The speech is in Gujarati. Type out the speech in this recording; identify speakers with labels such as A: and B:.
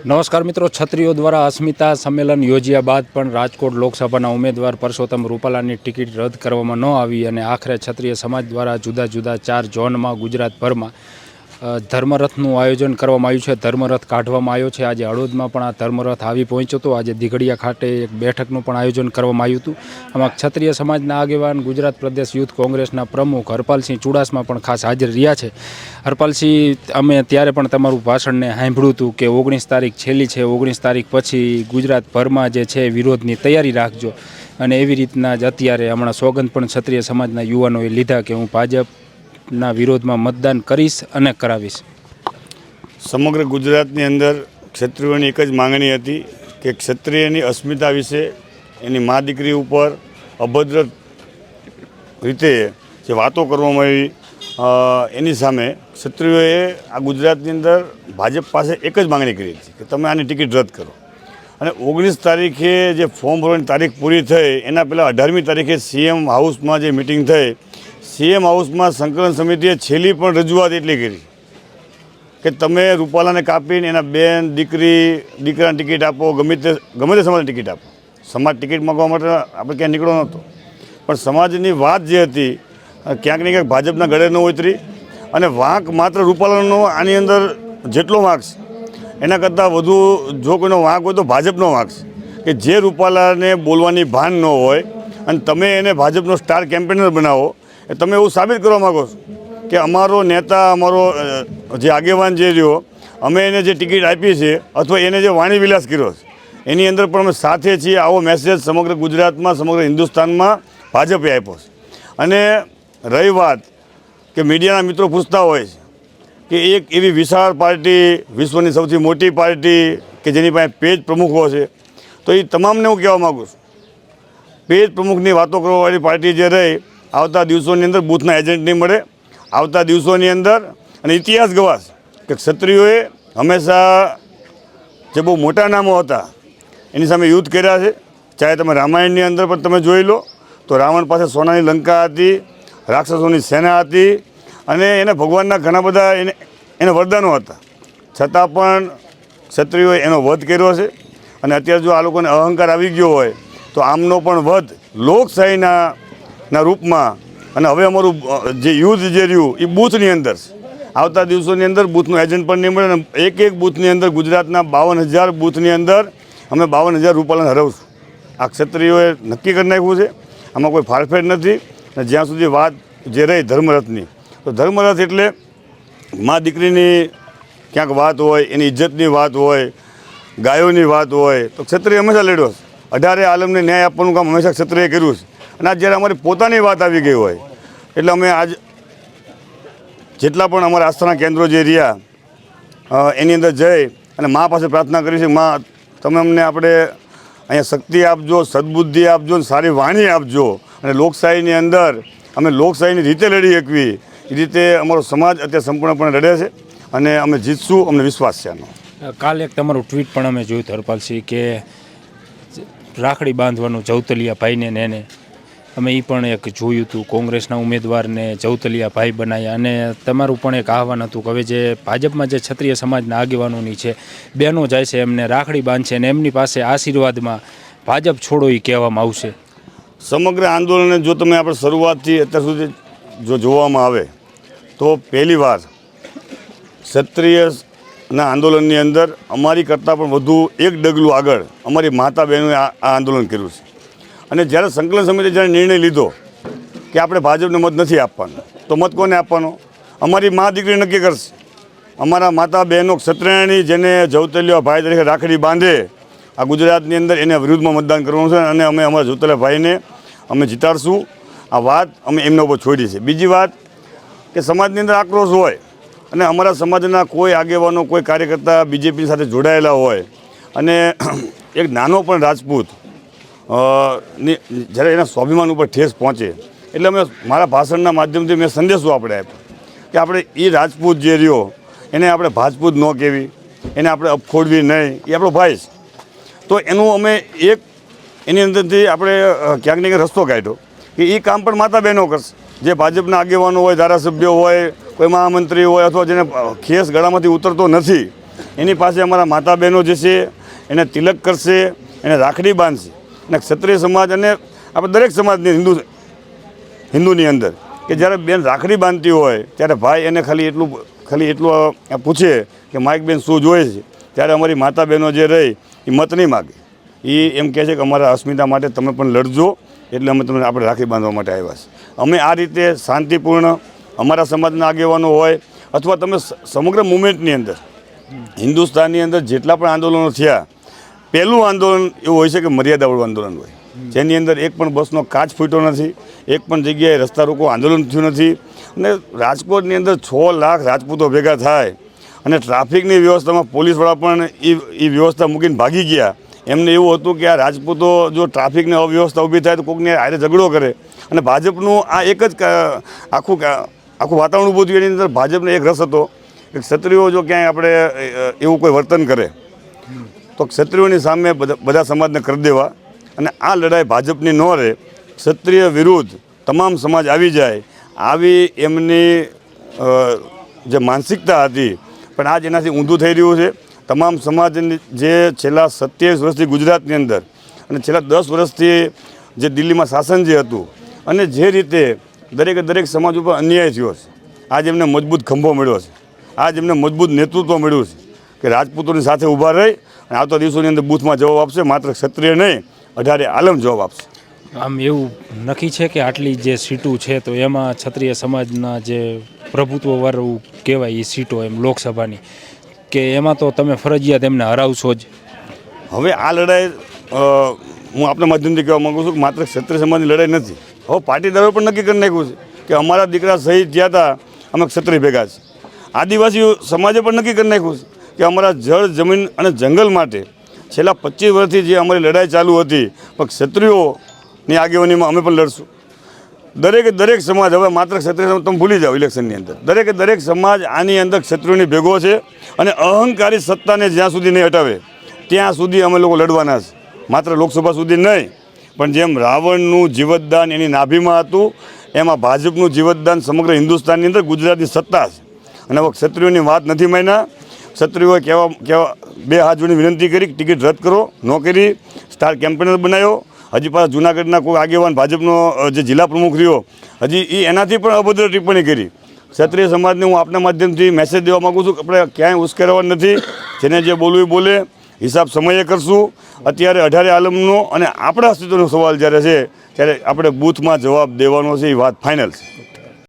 A: નમસ્કાર મિત્રો, છત્રીઓ દ્વારા અસ્મિતા સંમેલન યોજ્યા બાદ પણ રાજકોટ લોકસભાના ઉમેદવાર પરસોત્તમ રૂપાલાની ટિકિટ રદ કરવામાં ન આવી અને આખરે ક્ષત્રિય સમાજ દ્વારા જુદા જુદા ચાર ઝોનમાં ગુજરાતભરમાં ધર્મરથનું આયોજન કરવામાં આવ્યું છે. ધર્મરથ કાઢવામાં આવ્યો છે. આજે હળવદમાં પણ આ ધર્મરથ આવી પહોંચ્યો હતો. આજે દીઘડિયા ખાતે એક બેઠકનું પણ આયોજન કરવામાં આવ્યું હતું. આમાં ક્ષત્રિય સમાજના આગેવાન, ગુજરાત પ્રદેશ યુથ કોંગ્રેસના પ્રમુખ હરપાલસિંહ ચુડાસમા પણ ખાસ હાજર રહ્યા છે. હરપાલસિંહ, અમે ત્યારે પણ તમારું ભાષણને સાંભળ્યું હતું કે ઓગણીસ તારીખ છેલ્લી છે. ઓગણીસ તારીખ પછી ગુજરાતભરમાં જે છે વિરોધની તૈયારી રાખજો. અને એવી રીતના જ અત્યારે હમણાં સોગંદ પણ ક્ષત્રિય સમાજના યુવાનોએ લીધા કે હું ભાજપના વિરોધમાં મતદાન કરીશ અને કરાવીશ.
B: સમગ્ર ગુજરાતની અંદર ક્ષત્રિયોની એક જ માંગણી હતી કે ક્ષત્રિયની અસ્મિતા વિશે એની મા દીકરી ઉપર અભદ્ર રીતે જે વાતો કરવામાં આવી એની સામે ક્ષત્રિયોએ આ ગુજરાતની અંદર ભાજપ પાસે એક જ માંગણી કરી હતી કે તમે આની ટિકિટ રદ કરો. અને ઓગણીસ તારીખે જે ફોર્મ ભરવાની તારીખ પૂરી થઈ, એના પહેલાં અઢારમી તારીખે સીએમ હાઉસમાં જે મિટિંગ થઈ સીએમ હાઉસમાં સંકલન સમિતિએ છેલ્લી પણ રજૂઆત એટલી કરી કે તમે રૂપાલાને કાપીને એના બેન, દીકરી, દીકરાને ટિકિટ આપો, ગમે તે ગમે તે સમાજને ટિકિટ આપો. સમાજ ટિકિટ માગવા માટે આપણે ક્યાંય નીકળો નહોતો. પણ સમાજની વાત જે હતી ક્યાંક ને ક્યાંક ભાજપના ગળે ન ઉતરી અને વાંક માત્ર રૂપાલાનો આની અંદર જેટલો વાંક છે, એના કરતાં વધુ જો કોઈનો વાંક હોય તો ભાજપનો વાંક છે. કે જે રૂપાલાને બોલવાની ભાન ન હોય અને તમે એને ભાજપનો સ્ટાર કેમ્પેનર બનાવો એ તમે એવું સાબિત કરવા માગો છો કે અમારો નેતા, અમારો જે આગેવાન જે રહ્યો, અમે એને જે ટિકિટ આપી છે અથવા એને જે વાણી વિલાસ કર્યો છે, એની અંદર પણ અમે સાથે છીએ, આવો મેસેજ સમગ્ર ગુજરાતમાં, સમગ્ર હિન્દુસ્તાનમાં ભાજપે આપ્યો છે. અને રહી વાત કે મીડિયાના મિત્રો પૂછતા હોય છે કે એક એવી વિશાળ પાર્ટી, વિશ્વની સૌથી મોટી પાર્ટી કે જેની પાસે પેજ પ્રમુખો છે, તો એ તમામને હું કહેવા માગું છું. પેજ પ્રમુખની વાતો કરવાવાળી પાર્ટી જે રહી આવતા દિવસોની અંદર બૂથના એજન્ટ નહીં મળે. આવતા દિવસોની અંદર, અને ઇતિહાસ ગવાશ કે ક્ષત્રિયોએ હંમેશા જે બહુ મોટા નામો હતા, એની સામે યુદ્ધ કર્યા છે. ચાહે તમે રામાયણની અંદર પણ તમે જોઈ લો, તો રાવણ પાસે સોનાની લંકા હતી, રાક્ષસોની સેના હતી, અને એને ભગવાનના ઘણા બધા એને એને વરદાનો હતા. છતાં પણ ક્ષત્રિયોએ એનો વધ કર્યો છે. અને અત્યારે જો આ લોકોને અહંકાર આવી ગયો હોય, તો આમનો પણ વધ લોકશાહીના ના રૂપમાં. અને હવે અમારું જે યુદ્ધ જે રહ્યું એ બૂથની અંદર. આવતા દિવસોની અંદર બૂથનું એજન્ટ પણ નહીં મળે અને એક એક બૂથની અંદર ગુજરાતના બાવન હજાર બૂથની અંદર અમે બાવન હજાર રૂપાલાને હરાવશું. આ ક્ષત્રિયોએ નક્કી કરી નાખ્યું છે. આમાં કોઈ ફાળફેર નથી. અને જ્યાં સુધી વાત જે રહી ધર્મરથની, તો ધર્મરથ એટલે મા દીકરીની ક્યાંક વાત હોય, એની ઇજ્જતની વાત હોય, ગાયોની વાત હોય, તો ક્ષત્રિય હંમેશા લડ્યો અઢારે આલમને ન્યાય આપવાનું કામ હંમેશા ક્ષત્રિય કર્યું છે. અને આજ જ્યારે અમારી પોતાની વાત આવી ગઈ હોય, એટલે અમે આજ જેટલા પણ અમારા આસ્થાના કેન્દ્રો જે રહ્યા એની અંદર જઈ અને મા પાસે પ્રાર્થના કરી છે, મા, તમે અમને આપણે અહીંયા શક્તિ આપજો, સદબુદ્ધિ આપજો સારી વાણી આપજો. અને લોકશાહીની અંદર અમે લોકશાહીની રીતે લડી શકવી એ રીતે અમારો સમાજ અત્યારે સંપૂર્ણપણે લડે છે અને અમે જીતશું, અમને વિશ્વાસ છે આનો.
A: કાલે એક તમારું ટ્વીટ પણ અમે જોયું હતું હરપાલસિંહ કે રાખડી બાંધવાનું ચૌતલિયા ભાઈને ને એને અમે એ પણ એક જોયું હતું કોંગ્રેસના ઉમેદવારને ચૌતલિયા ભાઈ બનાવ્યા અને તમારું પણ એક આહવાન હતું કે હવે જે ભાજપમાં જે ક્ષત્રિય સમાજના આગેવાનોની છે, બહેનો જાય છે, એમને રાખડી બાંધશે અને એમની પાસે આશીર્વાદમાં ભાજપ છોડો એ કહેવામાં આવશે.
B: સમગ્ર આંદોલનને જો તમે આપણે શરૂઆતથી અત્યાર સુધી જો જોવામાં આવે, તો પહેલીવાર ક્ષત્રિયના આંદોલનની અંદર અમારી કરતાં પણ વધુ એક ડગલું આગળ અમારી માતા બહેનોએ આ આ આંદોલન કર્યું છે. અને જ્યારે સંકલન સમિતિએ જ્યારે નિર્ણય લીધો કે આપણે ભાજપને મત નથી આપવાનો, તો મત કોને આપવાનો? અમારી મા દીકરી નક્કી કરશે. અમારા માતા બહેનો ક્ષત્રિયાણી જેને જવતલિયા ભાઈ તરીકે રાખડી બાંધે, આ ગુજરાતની અંદર એને વિરુદ્ધમાં મતદાન કરવાનું છે અને અમે અમારા જવતલિયા ભાઈને અમે જીતાડશું. આ વાત અમે એમના ઉપર છોડી છે. બીજી વાત કે સમાજની અંદર આક્રોશ હોય અને અમારા સમાજના કોઈ આગેવાનો, કોઈ કાર્યકર્તા બીજેપી સાથે જોડાયેલા હોય અને એક નાનો પણ રાજપૂત ની જ્યારે એના સ્વાભિમાન ઉપર ઠેસ પહોંચે, એટલે અમે મારા ભાષણના માધ્યમથી મેં સંદેશો આપણે આપ્યો કે આપણે એ રાજપૂત જે રહ્યો, એને આપણે ભાજપૂત ન કહેવી એને આપણે અપખોડવી નહીં, એ આપણો ભાઈ છે. તો એનું અમે એક એની અંદરથી આપણે ક્યાંક ને ક્યાંક રસ્તો કાઢ્યો કે એ કામ પણ માતા બહેનો કરશે. જે ભાજપના આગેવાનો હોય, ધારાસભ્યો હોય, કોઈ મહામંત્રી હોય અથવા જેને ખેસ ગળામાંથી ઉતરતો નથી, એની પાસે અમારા માતા બહેનો જે છે, એને તિલક કરશે, એને રાખડી બાંધશે. અને ક્ષત્રિય સમાજ અને આપણે દરેક સમાજની હિન્દુ હિન્દુની અંદર કે જ્યારે બેન રાખડી બાંધતી હોય, ત્યારે ભાઈ એને ખાલી એટલું ખાલી એટલું પૂછે કે માઇક બેન શું જોઈએ છે? ત્યારે અમારી માતા બહેનો જે રહી એ મત નહીં માગે. એ એમ કહે છે કે અમારા અસ્મિતા માટે તમે પણ લડજો, એટલે અમે તમને આપણે રાખડી બાંધવા માટે આવ્યા છે. અમે આ રીતે શાંતિપૂર્ણ અમારા સમાજના આગેવાનો હોય, અથવા તમે સમગ્ર મુમેન્ટની અંદર, હિન્દુસ્તાનની અંદર જેટલા પણ આંદોલનો થયા પહેલું આંદોલન એવું હોય છે કે મર્યાદાવાળું આંદોલન હોય. જેની અંદર એક પણ બસનો કાચ ફૂટ્યો નથી, એક પણ જગ્યાએ રસ્તા રોકો આંદોલન થયું નથી. અને રાજકોટની અંદર છ લાખ રાજપૂતો ભેગા થાય અને ટ્રાફિકની વ્યવસ્થામાં પોલીસવાળા પણ એ વ્યવસ્થા મૂકીને ભાગી ગયા. એમને એવું હતું કે આ રાજપૂતો જો ટ્રાફિકની અવ્યવસ્થા ઊભી થાય તો કોઈકને આજે ઝઘડો કરે. અને ભાજપનું આ એક જ આખું આખું વાતાવરણ ઊભું થયું. એની અંદર ભાજપને એક રસ હતો કે ક્ષત્રિયો જો ક્યાંય આપણે એવું કોઈ વર્તન કરે તો ક્ષત્રિયોની સામે બધા સમાજને કરી દેવા. અને આ લડાઈ ભાજપની ન રહે. ક્ષત્રિય વિરુદ્ધ તમામ સમાજ આવી જાય. આવી એમની જે માનસિકતા હતી, પણ આજ એનાથી ઊંધું થઈ રહ્યું છે. તમામ સમાજની જે છેલ્લા સત્યાવીસ વર્ષથી ગુજરાતની અંદર અને છેલ્લા દસ વર્ષથી જે દિલ્હીમાં શાસન જે હતું અને જે રીતે દરેકે દરેક સમાજ ઉપર અન્યાય થયો છે. આજ એમને મજબૂત ખંભો મળ્યો છે. આજ એમને મજબૂત નેતૃત્વ મળ્યું છે કે રાજપૂતોની સાથે ઊભા રહી અને આવતા દિવસોની અંદર બૂથમાં જવાબ આપશે માત્ર ક્ષત્રિય નહીં અઢારે આલમ જવાબ આપશે.
A: આમ એવું નક્કી છે કે આટલી જે સીટો છે તો એમાં ક્ષત્રિય સમાજના જે પ્રભુત્વવાળું કહેવાય એ સીટો એમ લોકસભાની કે એમાં તો તમે ફરજિયાત એમને હરાવશો જ.
B: હવે આ લડાઈ હું આપણા માધ્યમથી કહેવા માગું છું કે માત્ર ક્ષત્રિય સમાજની લડાઈ નથી. હવે પાટીદારોએ પણ નક્કી કરી નાખ્યું છે કે અમારા દીકરા શહીદ થયા હતા અમે ક્ષત્રિય ભેગા છે આદિવાસી સમાજે પણ નક્કી કરી નાખ્યું છે કે અમારા જળ, જમીન અને જંગલ માટે છેલ્લા પચીસ વર્ષથી જે અમારી લડાઈ ચાલુ હતી, પણ ક્ષત્રિયોની આગેવાનીમાં અમે પણ લડશું. દરેકે દરેક સમાજ, હવે માત્ર ક્ષત્રિય તમે ભૂલી જાઓ ઇલેક્શનની અંદર. દરેકે દરેક સમાજ આની અંદર ક્ષત્રિયોની ભેગો છે અને અહંકારી સત્તાને જ્યાં સુધી નહીં હટાવે, ત્યાં સુધી અમે લોકો લડવાના છે. માત્ર લોકસભા સુધી નહીં, પણ જેમ રાવણનું જીવતદાન એની નાભીમાં હતું, એમાં ભાજપનું જીવતદાન સમગ્ર હિન્દુસ્તાનની અંદર ગુજરાતની સત્તા છે. અને હવે ક્ષત્રિયોની વાત નથી માન્યા ક્ષત્રિયોએ કહેવા કહેવા બે હાથ જોડીને વિનંતી કરી ટિકિટ રદ કરો. ન કરી સ્ટાર કેમ્પેનર બનાવ્યો. હજી પાછા જુનાગઢના કોઈ આગેવાન ભાજપનો જે જિલ્લા પ્રમુખ રહ્યો, હજી એ એનાથી પણ અભદ્ર ટિપ્પણી કરી. ક્ષત્રિય સમાજને હું આપના માધ્યમથી મેસેજ દેવા માગું છું કે આપણે ક્યાંય ઉશ્કેરવા નથી. જેને જે બોલવું એ બોલે, હિસાબ સમયે કરશું. અત્યારે અઢારે આલમનો અને આપણા અસ્તિત્વનો સવાલ જ્યારે છે, ત્યારે આપણે બૂથમાં જવાબ દેવાનો છે એ વાત ફાઇનલ છે.